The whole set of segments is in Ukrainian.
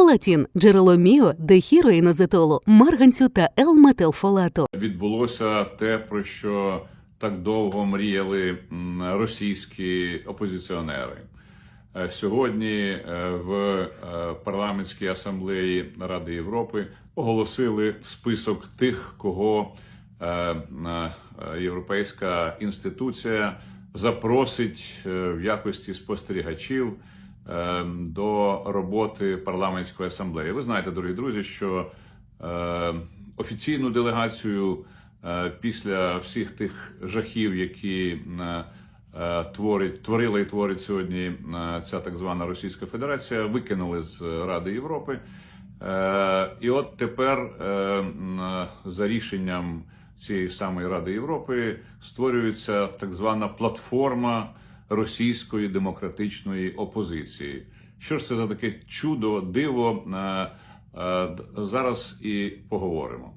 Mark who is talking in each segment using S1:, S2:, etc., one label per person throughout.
S1: Фолатін – джерело міо, дехіроїнозетолу, марганцю та Л-метилфолату.
S2: відбулося те, про що так довго мріяли російські опозиціонери. Е, Сьогодні е, в е, парламентській асамблеї Ради Європи оголосили список тих, кого європейська інституція запросить в якості спостерігачів до роботи парламентської асамблеї. Ви знаєте, дорогі друзі, що е, офіційну делегацію е, після всіх тих жахів, які е, е, творить, творила і творить сьогодні ця так звана Російська Федерація, викинули з Ради Європи. І от тепер, за рішенням цієї самої Ради Європи, створюється так звана платформа російської демократичної опозиції. Що ж це за таке чудо, диво? Е, е, Зараз і поговоримо.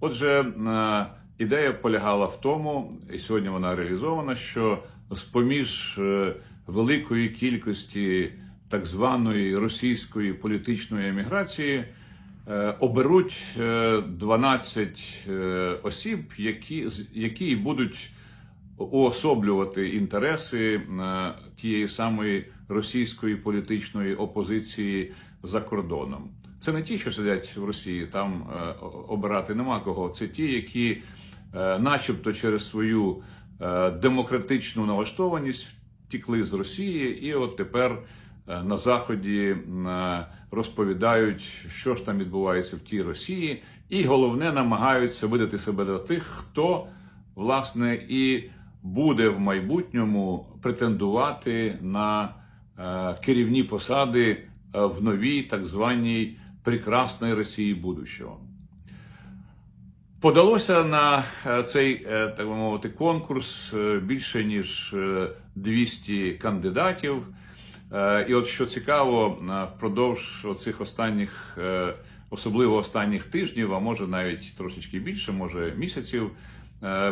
S2: Отже, е, ідея полягала в тому, і сьогодні вона реалізована, що з-поміж е, великої кількості так званої російської політичної еміграції оберуть е, 12 е, осіб, які, з- які будуть уособлювати інтереси е, тієї самої російської політичної опозиції за кордоном. Це не ті, що сидять в Росії, там е, обирати нема кого. Це ті, які, е, начебто, через свою демократичну налаштованість втікли з Росії, і от тепер на Заході розповідають, що ж там відбувається в тій Росії, і головне намагаються видати себе до тих, хто власне і буде в майбутньому претендувати на е, керівні посади е, в новій так званій прекрасної Росії будущого. Подалося на е, цей, так би мовити, конкурс більше ніж е, 200 кандидатів. І от що цікаво, впродовж цих останніх, особливо останніх тижнів, а може навіть трошечки більше, може місяців,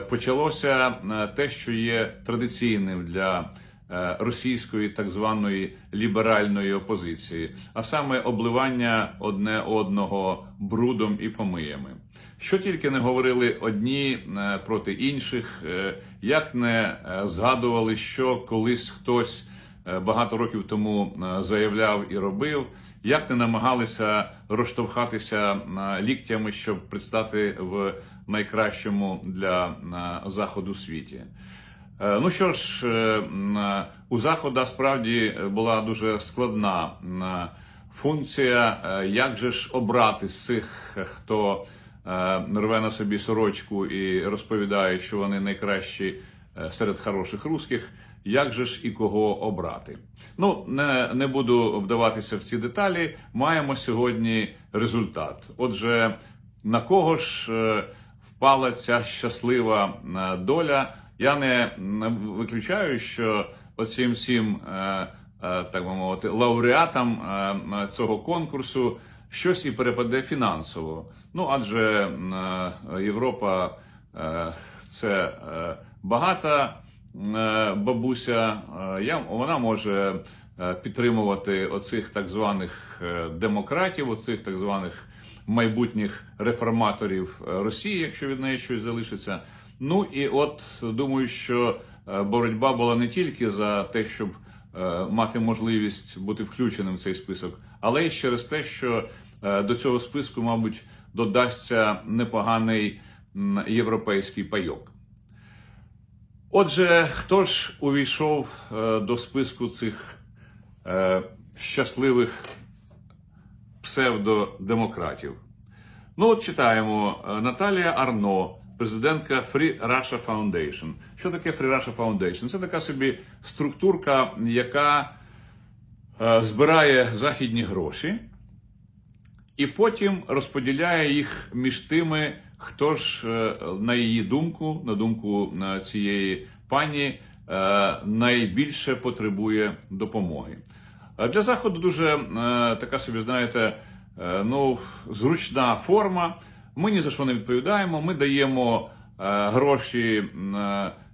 S2: почалося е, те, що є традиційним для е, російської так званої ліберальної опозиції, а саме обливання одне одного брудом і помиями. Що тільки не говорили одні е, проти інших, е, як не е, згадували, що колись хтось е, багато років тому е, заявляв і робив, як не намагалися розштовхатися е, ліктями, щоб предстати в найкращому для е, заходу світі. Е, Ну що ж, е, е, у Захода справді була дуже складна е, функція, е, як же ж обрати з цих, е, хто е, рве на собі сорочку і розповідає, що вони найкращі е, серед хороших русських, як же ж і кого обрати. Ну, не, не буду вдаватися в ці деталі. Маємо сьогодні результат. Отже, на кого ж е, впала ця щаслива е, доля? Я не виключаю, що оцим всім, е, так би мовити, лауреатам цього конкурсу щось і перепаде фінансово. Ну адже Європа це багата бабуся, е, я, вона може е, підтримувати оцих так званих е, демократів, оцих так званих майбутніх реформаторів е, Росії, якщо від неї щось залишиться. Ну і от думаю, що е, боротьба була не тільки за те, щоб е, мати можливість бути включеним в цей список, але й через те, що е, до цього списку, мабуть, додасться непоганий європейський пайок. Отже, хто ж увійшов е, до списку цих е, щасливих псевдодемократів? Ну, от читаємо е, Наталія Арно, президентка Free Russia Foundation. Що таке Free Russia Foundation? Це така собі структурка, яка збирає західні гроші і потім розподіляє їх між тими, хто ж, е, на її думку, на думку е, цієї пані, е, найбільше потребує допомоги. Для заходу дуже така собі, знаєте, ну, зручна форма. Ми ні за що не відповідаємо. Ми даємо гроші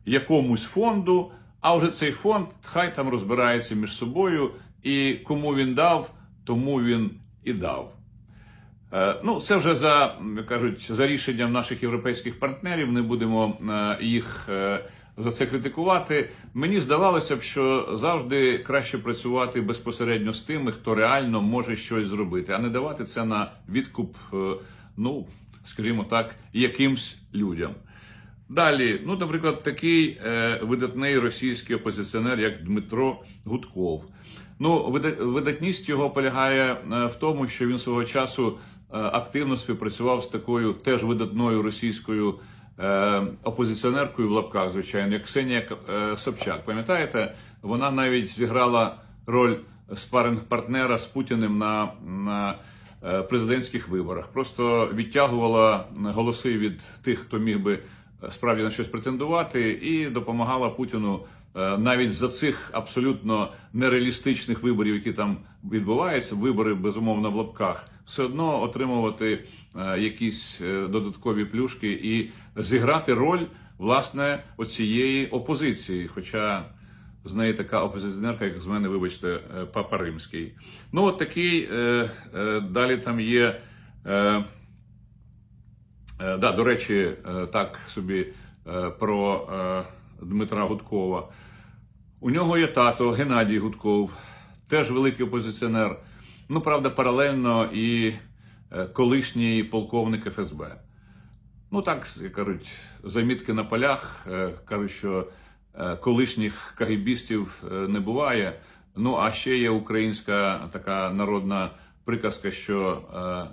S2: якомусь фонду, а вже цей фонд хай там розбирається між собою, і кому він дав, тому він і дав. Е, Ну, це вже за кажуть за рішенням наших європейських партнерів. Не будемо е, їх е, за це критикувати. Мені здавалося б, що завжди краще працювати безпосередньо з тими, хто реально може щось зробити, а не давати це на відкуп, ну скажімо так, якимсь людям. Далі, ну, наприклад, такий видатний російський опозиціонер, як Дмитро Гудков. Ну, видатність його полягає е, в тому, що він свого часу е, активно співпрацював з такою теж видатною російською е, опозиціонеркою в лапках, звичайно, як Ксенія Собчак. Пам'ятаєте, вона навіть зіграла роль спаринг-партнера з Путіним на, на президентських виборах. Просто відтягувала голоси від тих, хто міг би справді на щось претендувати, і допомагала Путіну навіть за цих абсолютно нереалістичних виборів, які там відбуваються, вибори безумовно в лапках, все одно отримувати е, якісь е, додаткові плюшки і зіграти роль власне оцієї опозиції. Хоча з неї така опозиціонерка, як з мене, вибачте, е, папа римський. Ну, от такий е, е, далі там є. Е, Е, Да, до речі, е, так собі е, про е, Дмитра Гудкова. У нього є тато Геннадій Гудков, теж великий опозиціонер. Ну, правда, паралельно і е, колишній полковник ФСБ. Ну, так кажуть, замітки на полях е, кажуть, що е, колишніх кагібістів не буває. Ну, а ще є українська така народна приказка, що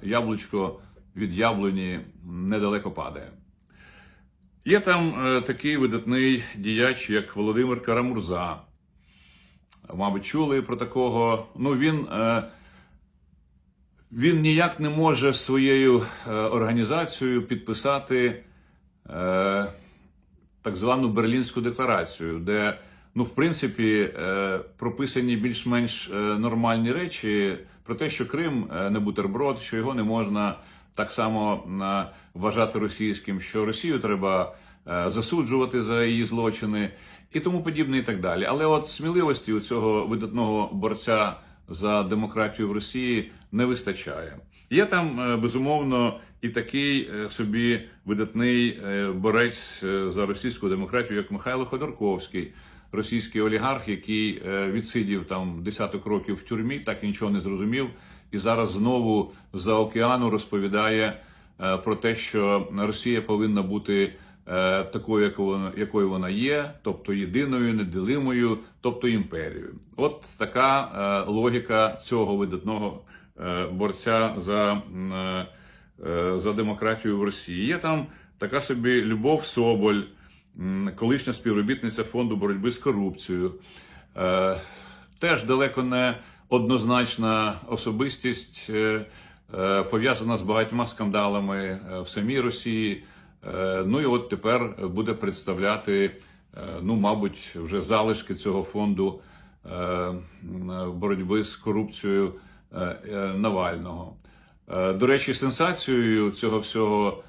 S2: яблучко від яблуні недалеко падає. Є там е, такий видатний діяч, як Володимир Карамурза. Мабуть, чули про такого. Ну, він, е, він ніяк не може своєю е, організацією підписати так звану Берлінську декларацію, де, ну, в принципі, прописані більш-менш нормальні речі про те, що Крим не бутерброд, що його не можна так само е, вважати російським, що Росію треба е, засуджувати за її злочини і тому подібне, і так далі. Але от сміливості у цього видатного борця за демократію в Росії не вистачає. Є там е, безумовно і такий собі видатний борець за російську демократію, як Михайло Ходорковський, російський олігарх, який відсидів там десяток років в тюрмі, так і нічого не зрозумів, і зараз знову за океану розповідає е, про те, що Росія повинна бути е, такою, якою вона є, тобто єдиною, неділимою, тобто імперією. От така е, логіка цього видатного борця за, за демократію в Росії. Є там така собі Любов Соболь, колишня співробітниця фонду боротьби з корупцією. Теж далеко не однозначна особистість, е, е, пов'язана з багатьма скандалами е, в самій Росії. Ну і от тепер буде представляти, ну, мабуть, вже залишки цього фонду боротьби з корупцією Навального. До речі, сенсацією цього всього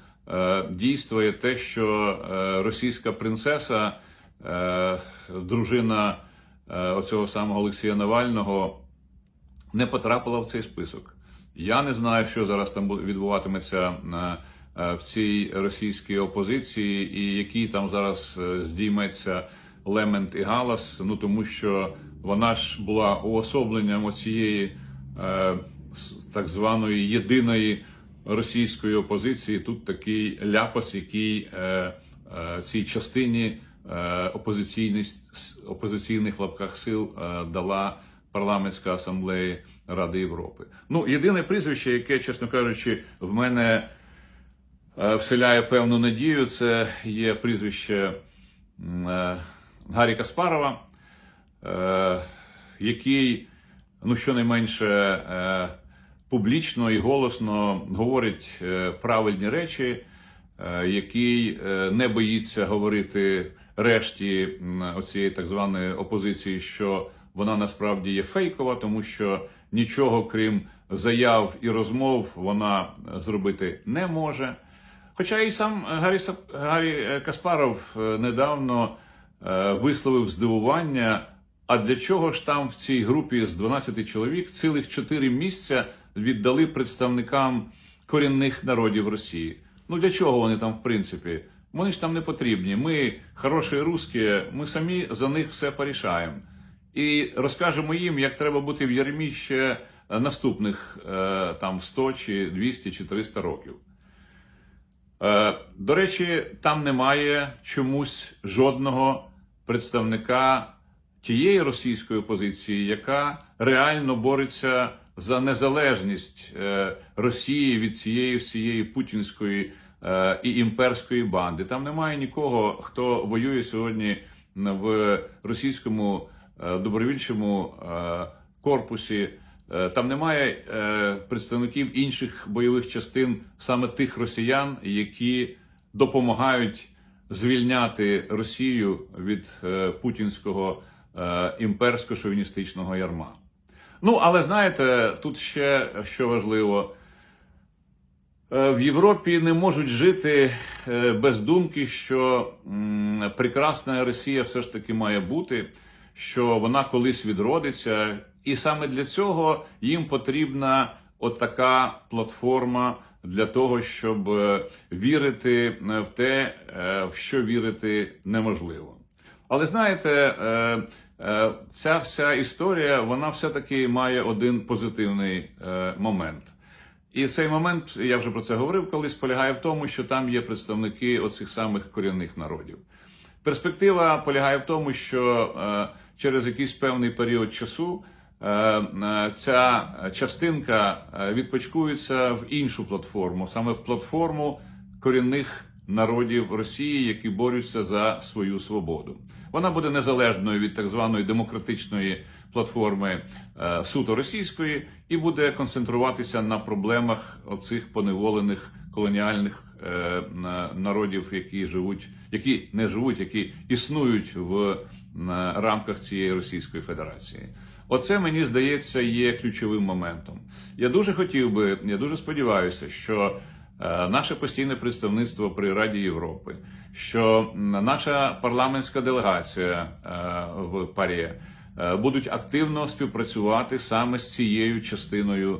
S2: дійства є те, що російська принцеса, дружина оцього самого Олексія Навального, не потрапила в цей список. Я не знаю, що зараз там відбуватиметься е, в цій російській опозиції, і який там зараз е, здійметься лемент і галас. Ну тому що вона ж була уособленням оцієї е, так званої єдиної російської опозиції. Тут такий ляпас, який е, е, цій частині е, опозиційних лапках сил е, дала парламентська асамблея Ради Європи. Ну, єдине прізвище, яке, чесно кажучи, в мене е, вселяє певну надію, це є прізвище е, Гаррі Каспарова, е, який, ну щонайменше, публічно і голосно говорить правильні речі, який не боїться говорити решті оцієї так званої опозиції, що вона насправді є фейкова, тому що нічого крім заяв і розмов вона зробити не може. Хоча і сам Гаррі, Гаррі е, Каспаров е, недавно е, висловив здивування. А для чого ж там в цій групі з 12 чоловік цілих 4 місця віддали представникам корінних народів Росії. Ну для чого вони там, в принципі? Вони ж там не потрібні. Ми хороші русські, ми самі за них все порішаємо. І розкажемо їм, як треба бути в ярмі ще е, наступних е, там 100 чи 200 чи 300 років. Е, До речі, там немає чомусь жодного представника тієї російської опозиції, яка реально бореться за незалежність Росії від цієї всієї путінської і імперської банди. Там немає нікого, хто воює сьогодні в російському добровільчому е, корпусі. Е, Там немає е, представників інших бойових частин, саме тих росіян, які допомагають звільняти Росію від е, путінського е, імперсько-шовіністичного ярма. Ну, але знаєте, тут ще що важливо. Е, В Європі не можуть жити е, без думки, що прекрасна Росія все ж таки має бути, що вона колись відродиться, і саме для цього їм потрібна отака платформа для того, щоб е, вірити е, в те, е, в що вірити неможливо. Але знаєте, ця вся історія вона все-таки має один позитивний момент. І цей момент, я вже про це говорив колись, полягає в тому, що там є представники оцих самих корінних народів. Перспектива полягає в тому, що е, через якийсь певний період часу е, е, ця частинка відпочкується в іншу платформу, саме в платформу корінних народів Росії, які борються за свою свободу. Вона буде незалежною від так званої демократичної платформи суто російської і буде концентруватися на проблемах оцих поневолених колоніальних е, народів, які живуть, які не живуть, які існують в рамках цієї Російської Федерації. Оце мені здається є ключовим моментом. Я дуже хотів би, я дуже сподіваюся, що е, наше постійне представництво при Раді Європи, що наша парламентська делегація е, в ПАРЄ е, будуть активно співпрацювати саме з цією частиною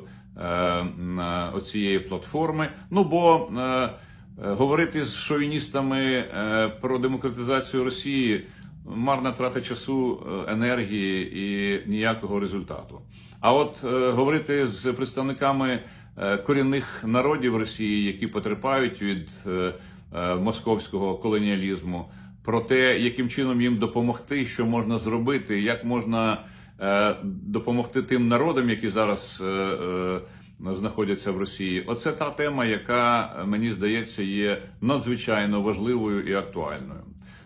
S2: оцієї платформи. Ну бо е, е, говорити з шовіністами е, про демократизацію Росії марна трата часу, е, енергії і ніякого результату. А от е, говорити з представниками е, корінних народів Росії, які потерпають від е, е, московського колоніалізму, про те, яким чином їм допомогти, що можна зробити, як можна е, допомогти тим народам, які зараз е, е, знаходяться в Росії. Оце та тема, яка е, мені здається є надзвичайно важливою і актуальною.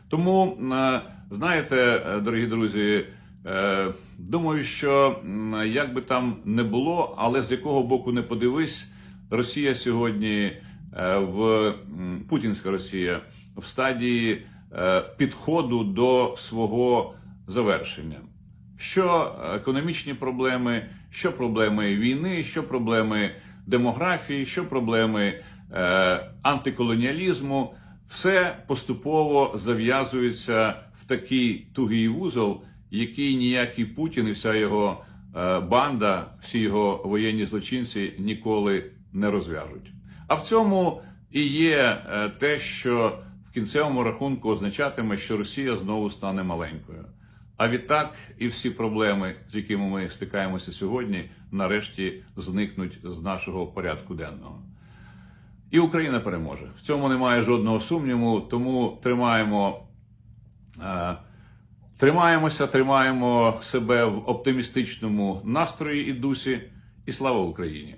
S2: Тому, е, знаєте, е, дорогі друзі, е, думаю, що як би там не було, але з якого боку не подивись, Росія сьогодні е, в Путінська Росія в стадії е, підходу до свого завершення. Що економічні проблеми, що проблеми війни, що проблеми демографії, що проблеми е, антиколоніалізму, все поступово зав'язується в такий тугий вузол, який ніякий Путін і вся його е, банда, всі його воєнні злочинці ніколи не розв'яжуть. А в цьому і є е, те, що в кінцевому рахунку означатиме, що Росія знову стане маленькою. А відтак і всі проблеми, з якими ми стикаємося сьогодні, нарешті зникнуть з нашого порядку денного. І Україна переможе. В цьому немає жодного сумніву, тому тримаємо, е, тримаємося, тримаємо себе в оптимістичному настрої і дусі. І слава Україні!